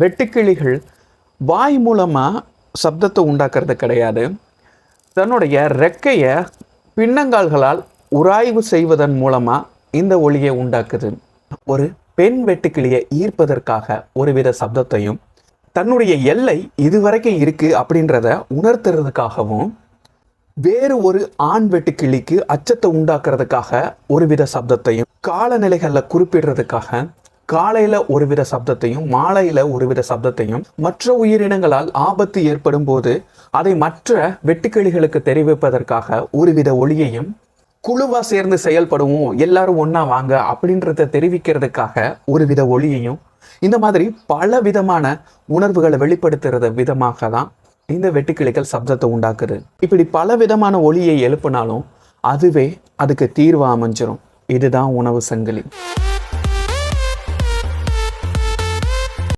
வெட்டுக்கிளிகள் வாய் மூலமாக சப்தத்தை உண்டாக்குறது கிடையாது. தன்னுடைய ரெக்கையை பின்னங்கால்களால் உராய்வு செய்வதன் மூலமாக இந்த ஒளியை உண்டாக்குது. ஒரு பெண் வெட்டுக்கிளியை ஈர்ப்பதற்காக ஒருவித சப்தத்தையும் தன்னுடைய எல்லை இதுவரைக்கும் இருக்கு அப்படின்றத உணர்த்துறதுக்காகவும் வேறு ஒரு ஆண் வெட்டுக்கிளிக்கு அச்சத்தை உண்டாக்குறதுக்காக ஒருவித சப்தத்தையும் காலநிலைகளில் குறிப்பிடுறதுக்காக காலையில ஒருவித சப்தத்தையும் மாலையில ஒருவித சப்தத்தையும் மற்ற உயிரினங்களால் ஆபத்து ஏற்படும் போது அதை மற்ற வெட்டுக்கிளிகளுக்கு தெரிவிப்பதற்காக ஒருவித ஒளியையும் குழுவா சேர்ந்து செயல்படுவோம் எல்லாரும் ஒன்றா வாங்க அப்படின்றத தெரிவிக்கிறதுக்காக ஒருவித ஒளியையும் இந்த மாதிரி பல விதமான உணர்வுகளை வெளிப்படுத்துறது விதமாக தான் இந்த வெட்டுக்கிளிகள் சப்தத்தை உண்டாக்குது. இப்படி பல விதமான ஒளியை எழுப்பினாலும் அதுவே அதுக்கு தீர்வு அமைஞ்சிரும். இதுதான் உணவு சங்கிலி.